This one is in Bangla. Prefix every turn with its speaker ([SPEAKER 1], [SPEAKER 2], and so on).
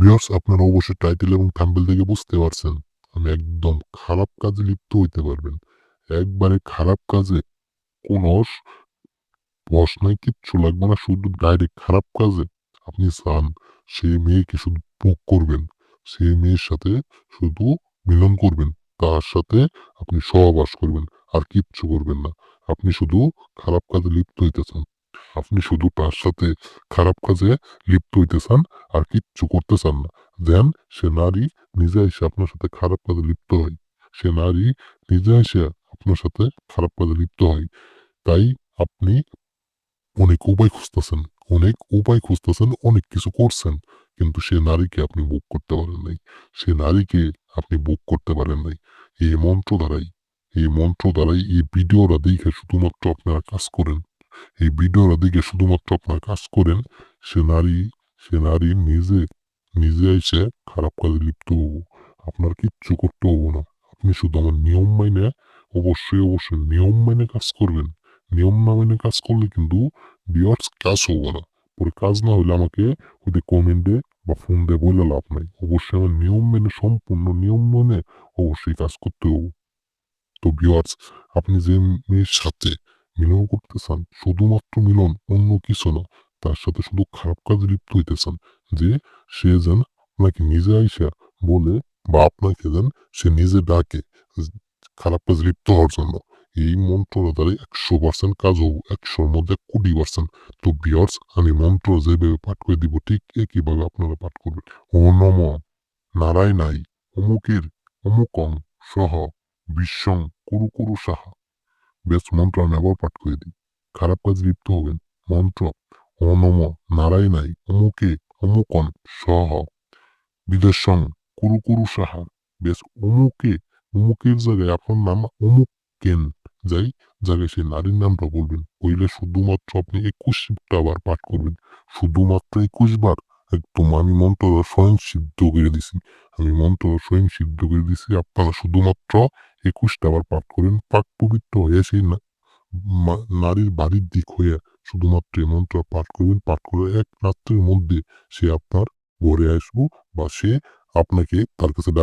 [SPEAKER 1] বিয়ার্স আপনারা অবশ্যই টাইটেল এবং থাম্বেল থেকে বুঝতে পারছেন। আমি একদম খারাপ কাজে লিপ্ত হইতে পারবেন। একবারে খারাপ কাজে কোনো স- প্রশ্নই কিচ্ছু লাগবে না, শুধু ডাইরেক্ট খারাপ কাজে আপনি চান সেই মেয়েকে শুধু বুক করবেন। সেই মেয়ের সাথে শুধু মিলন করবেন, তার সাথে আপনি সহবাস করবেন, আর কিচ্ছু করবেন না। আপনি শুধু খারাপ কাজে লিপ্ত হইতে চান। আপনি শুধু তার সাথে খারাপ কাজে লিপ্ত হইতে চান আর কিচ্ছু করতে চান না। দেন সে নারী নিজে এসে আপনার সাথে খারাপ কাজে লিপ্ত হয়। সে নারী নিজে এসে আপনার সাথে খারাপ কাজে লিপ্ত হয়। তাই আপনি অনেক উপায় খুঁজতেছেন, অনেক উপায় খুঁজতেছেন, অনেক কিছু করছেন, কিন্তু সে নারীকে আপনি বুক করতে পারেন নাই। সে নারীকে আপনি বুক করতে পারেন নাই। এই মন্ত্র দ্বারাই এই মন্ত্র দ্বারাই এই ভিডিওরা দেখে শুধুমাত্র আপনারা কাজ করেন। এই ভিডিওরা দেখে শুধুমাত্র আপনারা কাজ করেন, সে নারী সে নারী নিজে নিজে এসে খারাপ কাজে লিপ্ত হব। আপনার কিচ্ছু করতে হব না। আপনি শুধু আমার নিয়ম মাইনে অবশ্যই অবশ্যই নিয়ম মেনে কাজ করবেন। নিয়ম না মেনে কাজ করলে কিন্তু বিয়ার্স কাজ হব না। পরে কাজ না হলে আমাকে ওদের কমেন্টে বা ফোন দিয়ে বলে লাভ নাই। অবশ্যই আমার নিয়ম মেনে, সম্পূর্ণ নিয়ম মেনে অবশ্যই কাজ করতে হব। তো বিয়ার্স আপনি যে মেয়ের সাথে মিলন করতে চান শুধুমাত্র মিলন অন্য কিছু না, তার সাথে শুধু খারাপ কাজে লিপ্ত হইতে চান যে সে যেন আপনাকে নিজে আইসা বলে বা আপনাকে যেন সে নিজে ডাকে খারাপ কাজে লিপ্ত হওয়ার জন্য। এই মন্ত্র দ্বারা একশো পার্সেন্ট কাজ হব, একশোর মধ্যে কুড়ি পার্সেন্ট তো বিয়ার্স আমি মন্ত্র যেভাবে পাঠ করে দিব, ঠিক একইভাবে আপনারা পাঠ করবেন। ও নম নারায় নাই অমুকের, অমুকং, সহ, বিশ্বং, কুরু কুরু সাহা। বেশ মন্ত্র আমি আবার পাঠ করে দিই। খারাপ কাজ লিপ্ত হবেন। মন্ত্র, অনম নারায় নাই অমুকে, অমুকন, সহ। বিদেশং কুরু কুরু সাহা। বেশ অমুকে, অমুকের জায়গায় আপনার নাম অমুক কেন যাই, জায়গায় সেই নারীর নামটা বলবেন। হইলে শুধুমাত্র আপনি একুশটা বার পাঠ করবেন। শুধুমাত্র একুশ বার? একদম আমি মন্ত্রটা স্বয়ং সিদ্ধ করে দিছি। আমি মন্ত্রটা স্বয়ং সিদ্ধ করে দিছি। আপনারা শুধুমাত্র একুশটা আবার পাঠ করেন, পাক পবিত্র হয়ে সেই নারীর বাড়ির দিক হয়ে শুধুমাত্র এই মন্ত্র পাঠ করবেন পাঠ করে এক রাত্রের মধ্যে সে আপনার ঘরে আসব বা সে আপনাকে তার কাছে